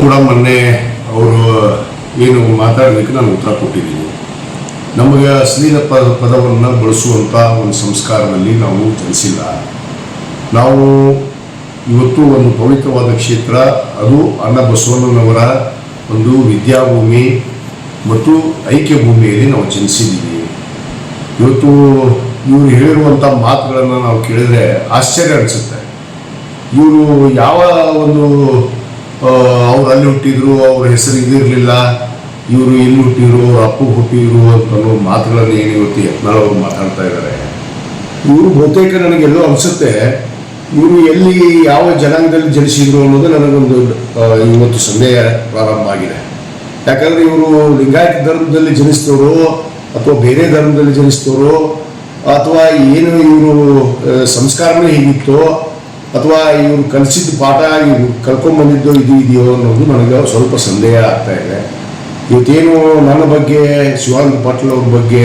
ಕೂಡ ಮೊನ್ನೆ ಅವರು ಏನು ಮಾತಾಡಲಿಕ್ಕೆ ನಾನು ಉತ್ತರ ಕೊಟ್ಟಿದ್ದೀನಿ. ನಮಗೆ ಅಶ್ಲೀಲ ಪದ, ಪದವನ್ನು ಬಳಸುವಂಥ ಒಂದು ಸಂಸ್ಕಾರದಲ್ಲಿ ನಾವು ಜನಿಸಿಲ್ಲ. ನಾವು ಇವತ್ತು ಒಂದು ಪವಿತ್ರವಾದ ಕ್ಷೇತ್ರ, ಅದು ಅಣ್ಣ ಬಸವಣ್ಣನವರ ಒಂದು ವಿದ್ಯಾಭೂಮಿ ಮತ್ತು ಐಕ್ಯ ಭೂಮಿಯಲ್ಲಿ ನಾವು ಜನಿಸಿದ್ದೀವಿ. ಇವತ್ತು ಇವರು ಹೇಳಿರುವಂಥ ಮಾತುಗಳನ್ನು ನಾವು ಕೇಳಿದ್ರೆ ಆಶ್ಚರ್ಯ ಅನಿಸುತ್ತೆ. ಇವರು ಯಾವ ಒಂದು ಅವ್ರು ಅಲ್ಲಿ ಹುಟ್ಟಿದ್ರು, ಅವ್ರ ಹೆಸರು ಇದಿರಲಿಲ್ಲ ಇವರು ಇಲ್ಲಿ ಹುಟ್ಟಿದ್ರು, ಅವ್ರ ಅಪ್ಪ ಹುಟ್ಟಿದ್ರು ಅಂತ ಅನ್ನೋ ಮಾತುಗಳನ್ನು ಏನು ಇವತ್ತು ಯತ್ನಾಳ್ ಅವರು ಮಾತಾಡ್ತಾ ಇದ್ದಾರೆ ಇವರು ಬಹುತೇಕ ನನಗೆಲ್ಲೋ ಅನಿಸುತ್ತೆ, ಇವರು ಎಲ್ಲಿ ಯಾವ ಜನಾಂಗದಲ್ಲಿ ಜನಿಸಿದ್ರು ಅನ್ನೋದು ನನಗೊಂದು ಇವತ್ತು ಸಂದೇಹ ಪ್ರಾರಂಭ ಆಗಿದೆ. ಯಾಕಂದ್ರೆ ಇವರು ಲಿಂಗಾಯತ ಧರ್ಮದಲ್ಲಿ ಜನಿಸಿದವರು ಅಥವಾ ಬೇರೆ ಧರ್ಮದಲ್ಲಿ ಜನಿಸಿದವರು ಅಥವಾ ಏನು ಇವರು ಸಂಸ್ಕಾರನೇ ಹೀಗಿತ್ತು ಅಥವಾ ಇವರು ಕಲಿಸಿದ ಪಾಠ ಇವರು ಕಲ್ಕೊಂಡ್ಬಂದಿದ್ದು ಇದು ಇದೆಯೋ ಅನ್ನೋದು ನನಗೆ ಸ್ವಲ್ಪ ಸಂದೇಹ ಆಗ್ತಾ ಇದೆ. ಇವತ್ತೇನು ನನ್ನ ಬಗ್ಗೆ, ಶಿವಾನಂದ ಪಾಟೀಲ್ ಅವ್ರ ಬಗ್ಗೆ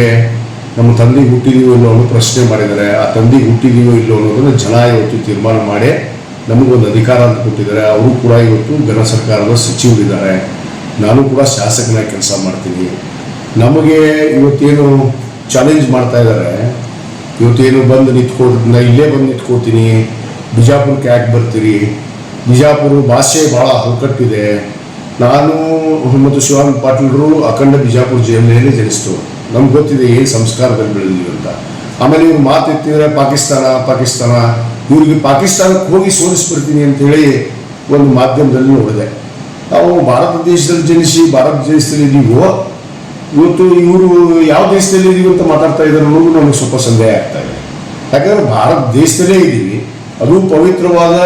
ನಮ್ಮ ತಂದೆ ಹುಟ್ಟಿದೀವೋ ಇಲ್ಲೋ ಅನ್ನೋ ಪ್ರಶ್ನೆ ಮಾಡಿದ್ದಾರೆ. ಆ ತಂದೆ ಹುಟ್ಟಿದೀವೋ ಇಲ್ಲೋ ಅನ್ನೋದನ್ನು ಜನ ಇವತ್ತು ತೀರ್ಮಾನ ಮಾಡಿ ನಮಗೊಂದು ಅಧಿಕಾರ ಅಂತ ಕೊಟ್ಟಿದ್ದಾರೆ. ಅವರು ಕೂಡ ಇವತ್ತು ಜನ ಸರ್ಕಾರದ ಸಚಿವರಿದ್ದಾರೆ. ನಾನು ಕೂಡ ಶಾಸಕನ ಕೆಲಸ ಮಾಡ್ತೀನಿ. ನಮಗೆ ಇವತ್ತೇನು ಚಾಲೆಂಜ್ ಮಾಡ್ತಾ ಇದ್ದಾರೆ. ಇವತ್ತೇನು ಬಂದು ನಿಂತ್ಕೊಂಡು ನಾ ಇಲ್ಲೇ ಬಂದು ನಿಂತ್ಕೋತೀನಿ ಬಿಜಾಪುರಕ್ಕೆ ಯಾಕೆ ಬರ್ತೀರಿ? ಬಿಜಾಪುರ ಭಾಷೆ ಭಾಳ ಹುಡುಕಟ್ಟಿದೆ ನಾನು ಮತ್ತು ಶಿವಾನಂದ ಪಾಟೀಲ್ರು ಅಖಂಡ ಬಿಜಾಪುರ ಜಿಲ್ಲೆಯಲ್ಲಿ ಜನಿಸ್ತು. ನಮ್ಗೆ ಗೊತ್ತಿದೆ ಏನು ಸಂಸ್ಕಾರದಲ್ಲಿ ಬೆಳೆದಿದ್ವಿ ಅಂತ. ಆಮೇಲೆ ಇವ್ರು ಮಾತೆತ್ತಿದ್ರೆ ಪಾಕಿಸ್ತಾನ ಪಾಕಿಸ್ತಾನ. ಇವ್ರಿಗೆ ಪಾಕಿಸ್ತಾನಕ್ಕೆ ಹೋಗಿ ಸೋಲಿಸ್ಬಿಡ್ತೀನಿ ಅಂತೇಳಿ ಒಂದು ಮಾಧ್ಯಮದಲ್ಲಿ ನೋಡಿದೆ. ನಾವು ಭಾರತ ದೇಶದಲ್ಲಿ ಜನಿಸಿ, ಭಾರತ ದೇಶದಲ್ಲಿ ಇದೀವೋ ಇವತ್ತು ಇವರು ಯಾವ ದೇಶದಲ್ಲಿ ಇದೀವಿ ಅಂತ ಮಾತಾಡ್ತಾ ಇದ್ದಾರೆ ನಮಗೆ ಸ್ವಲ್ಪ ಸಂದೇಹ ಆಗ್ತಾ ಇದೆ. ಯಾಕಂದ್ರೆ ಭಾರತ ದೇಶದಲ್ಲೇ ಇದ್ದೀವಿ ಅದು ಪವಿತ್ರವಾದ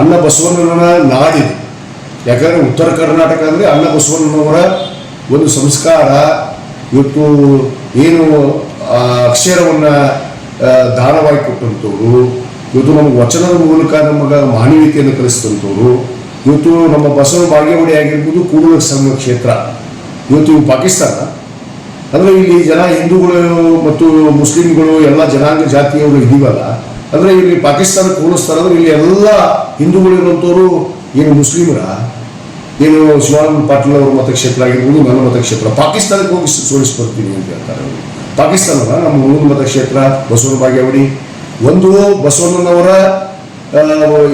ಅನ್ನ ಬಸವಣ್ಣನ ನಾಡಿದೆ. ಯಾಕಂದರೆ ಉತ್ತರ ಕರ್ನಾಟಕ ಅಂದರೆ ಅನ್ನ ಬಸವಣ್ಣನವರ ಒಂದು ಸಂಸ್ಕಾರ. ಇವತ್ತು ಏನು ಅಕ್ಷರವನ್ನು ದಾನವಾಗಿ ಕೊಟ್ಟಂಥವ್ರು, ಇವತ್ತು ನಮಗೆ ವಚನದ ಮೂಲಕ ನಮಗೆ ಮಾನವೀಯತೆಯನ್ನು ಕಲಿಸಿದಂಥವ್ರು, ಇವತ್ತು ನಮ್ಮ ಬಸವ ಬಾಗೇವಾಡಿ ಆಗಿರ್ಬೋದು ಕೂಡಲ ಸಂಘ ಕ್ಷೇತ್ರ. ಇವತ್ತು ಇವು ಪಾಕಿಸ್ತಾನ. ಅಂದರೆ ಇಲ್ಲಿ ಜನ ಹಿಂದೂಗಳು ಮತ್ತು ಮುಸ್ಲಿಮ್ಗಳು ಎಲ್ಲ ಜನಾಂಗ ಜಾತಿಯವರು ಇದೀವಲ್ಲ. ಅಂದ್ರೆ ಇಲ್ಲಿ ಪಾಕಿಸ್ತಾನಕ್ಕೆ ಹೋಲಿಸ್ತಾರೆ ಅಂದ್ರೆ ಇಲ್ಲಿ ಎಲ್ಲ ಹಿಂದೂಗಳು ಇರುವಂಥವ್ರು ಏನು ಮುಸ್ಲಿಮರ? ಏನು ಶಿವಾನಂದ ಪಾಟೀಲ್ ಅವರ ಮತಕ್ಷೇತ್ರ ಆಗಿರ್ಬೋದು, ನನ್ನ ಮತಕ್ಷೇತ್ರ. ಪಾಕಿಸ್ತಾನಕ್ಕೆ ಹೋಗಿ ಸೋಲಿಸಿ ಬರ್ತೀನಿ ಅಂತ ಹೇಳ್ತಾರೆ ಪಾಕಿಸ್ತಾನದ ನಮ್ಮ ಮೂರು ಮತಕ್ಷೇತ್ರ, ಬಸವನ ಬಾಗೇವಾಡಿ. ಒಂದು ಬಸವಣ್ಣನವರ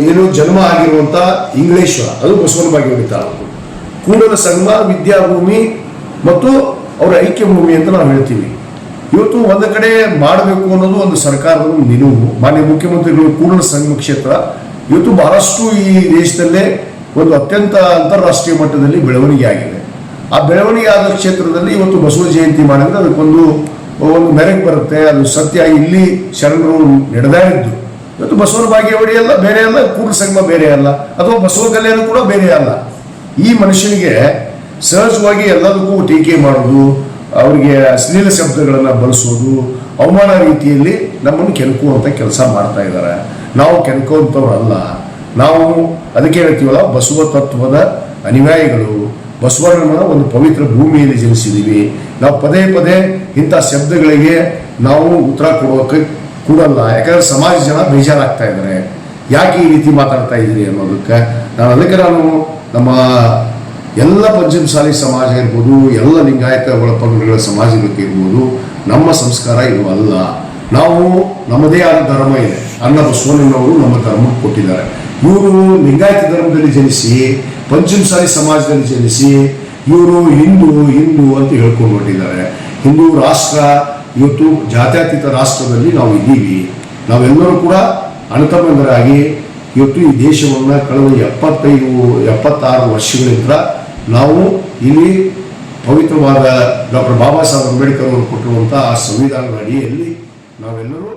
ಏನು ಜನ್ಮ ಆಗಿರುವಂತ ಇಂಗ್ಲೇಶ್ವರ. ಅದು ಬಸವನ ಬಾಗೇವಾಡಿ ತಾಲೂಕು. ಕೂಡಲ ಸಂಗಮ ವಿದ್ಯಾಭೂಮಿ ಮತ್ತು ಅವರ ಐಕ್ಯ ಭೂಮಿ ಅಂತ ನಾವು ಹೇಳ್ತೀವಿ. ಇವತ್ತು ಒಂದು ಕಡೆ ಮಾಡಬೇಕು ಅನ್ನೋದು ಒಂದು ಸರ್ಕಾರದ ನಿಲುವು. ಮಾನ್ಯ ಮುಖ್ಯಮಂತ್ರಿಗಳು ಪೂರ್ಣ ಸಂಘ ಕ್ಷೇತ್ರ, ಇವತ್ತು ಬಹಳಷ್ಟು ಈ ದೇಶದಲ್ಲೇ ಒಂದು ಅತ್ಯಂತ ಅಂತಾರಾಷ್ಟ್ರೀಯ ಮಟ್ಟದಲ್ಲಿ ಬೆಳವಣಿಗೆ ಆಗಿದೆ. ಆ ಬೆಳವಣಿಗೆ ಆದ ಕ್ಷೇತ್ರದಲ್ಲಿ ಇವತ್ತು ಬಸವ ಜಯಂತಿ ಮಾಡಿದ್ರೆ ಅದಕ್ಕೊಂದು, ಒಂದು ಮೆರೆಗೆ ಬರುತ್ತೆ, ಅದು ಸತ್ಯ. ಇಲ್ಲಿ ಶರಣರು ನಡೆದಾಡಿದ್ದು ಇವತ್ತು ಬಸವನ ಬಾಗೇವಾಡಿ ಅಲ್ಲ, ಬೇರೆ ಅಲ್ಲ ಪೂರ್ಣ ಸಂಘ ಬೇರೆ ಅಲ್ಲ, ಅಥವಾ ಬಸವ ಕಲ್ಯಾಣ ಕೂಡ ಬೇರೆ ಅಲ್ಲ. ಈ ಮನುಷ್ಯನಿಗೆ ಸಹಜವಾಗಿ ಎಲ್ಲದಕ್ಕೂ ಟೀಕೆ ಮಾಡೋದು ಅವರಿಗೆ ಅಶ್ಲೀಲ ಶಬ್ದಗಳನ್ನು ಬಳಸೋದು, ಅವಮಾನ ರೀತಿಯಲ್ಲಿ ನಮ್ಮನ್ನು ಕೆಣಕುವಂತ ಕೆಲಸ ಮಾಡ್ತಾ ಇದ್ದಾರೆ ನಾವು ಕೆಣಕುವಂಥವ್ರಲ್ಲ ನಾವು ಅದಕ್ಕೆ ಹೇಳ್ತೀವಲ್ಲ, ಬಸವ ತತ್ವದ ಅನುಯಾಯಿಗಳು. ಬಸವಣ್ಣನ ಒಂದು ಪವಿತ್ರ ಭೂಮಿಯಲ್ಲಿ ಜನಿಸಿದ್ದೀವಿ ನಾವು ಪದೇ ಪದೇ ಇಂಥ ಶಬ್ದಗಳಿಗೆ ನಾವು ಉತ್ತರ ಕೊಡೋಕೆ ಕೂಡಲ್ಲ. ಯಾಕಂದ್ರೆ ಸಮಾಜ ಜನ ಬೇಜಾರಾಗ್ತಾ ಇದ್ದಾರೆ ಯಾಕೆ ಈ ರೀತಿ ಮಾತಾಡ್ತಾ ಇದ್ದೀರಿ ಅನ್ನೋದಕ್ಕೆ? ನಾನು ಅದಕ್ಕೆ ನಾನು ನಮ್ಮ ಎಲ್ಲ ಪಂಚಮಸಾಲಿ ಸಮಾಜ ಇರ್ಬೋದು, ಎಲ್ಲ ಲಿಂಗಾಯತ ಒಳಪಂಗಡಗಳ ಸಮಾಜಕ್ಕೆ ಇರ್ಬೋದು, ನಮ್ಮ ಸಂಸ್ಕಾರ ಇದು ಅಲ್ಲ. ನಾವು ನಮ್ಮದೇ ಆದ ಧರ್ಮ ಇದೆ. ಅನ್ನ ಬಸವಣ್ಣನವರು ನಮ್ಮ ಧರ್ಮಕ್ಕೆ ಕೊಟ್ಟಿದ್ದಾರೆ. ಇವರು ಲಿಂಗಾಯತ ಧರ್ಮದಲ್ಲಿ ಜನಿಸಿ ಪಂಚಮಸಾಲಿ ಸಮಾಜದಲ್ಲಿ ಜನಿಸಿ, ಇವರು ಹಿಂದೂ ಹಿಂದೂ ಅಂತ ಹೇಳ್ಕೊಂಡು ಹೊರಟಿದ್ದಾರೆ. ಹಿಂದೂ ರಾಷ್ಟ್ರ, ಇವತ್ತು ಜಾತ್ಯತೀತ ರಾಷ್ಟ್ರದಲ್ಲಿ ನಾವು ಇದ್ದೀವಿ. ನಾವೆಲ್ಲರೂ ಕೂಡ ಅಣತಮಂದರಾಗಿ ಇವತ್ತು ಈ ದೇಶವನ್ನು ಕಳೆದ ಎಪ್ಪತ್ತೈದು, ಎಪ್ಪತ್ತಾರು ವರ್ಷಗಳಿಂದ ನಾವು ಇಲ್ಲಿ ಪವಿತ್ರವಾದ ಡಾಕ್ಟರ್ ಬಾಬಾ ಸಾಹೇಬ್ ಅಂಬೇಡ್ಕರ್ ಅವರು ಕೊಟ್ಟಿರುವಂಥ ಆ ಸಂವಿಧಾನದ ಅಡಿಯಲ್ಲಿ ನಾವೆಲ್ಲರೂ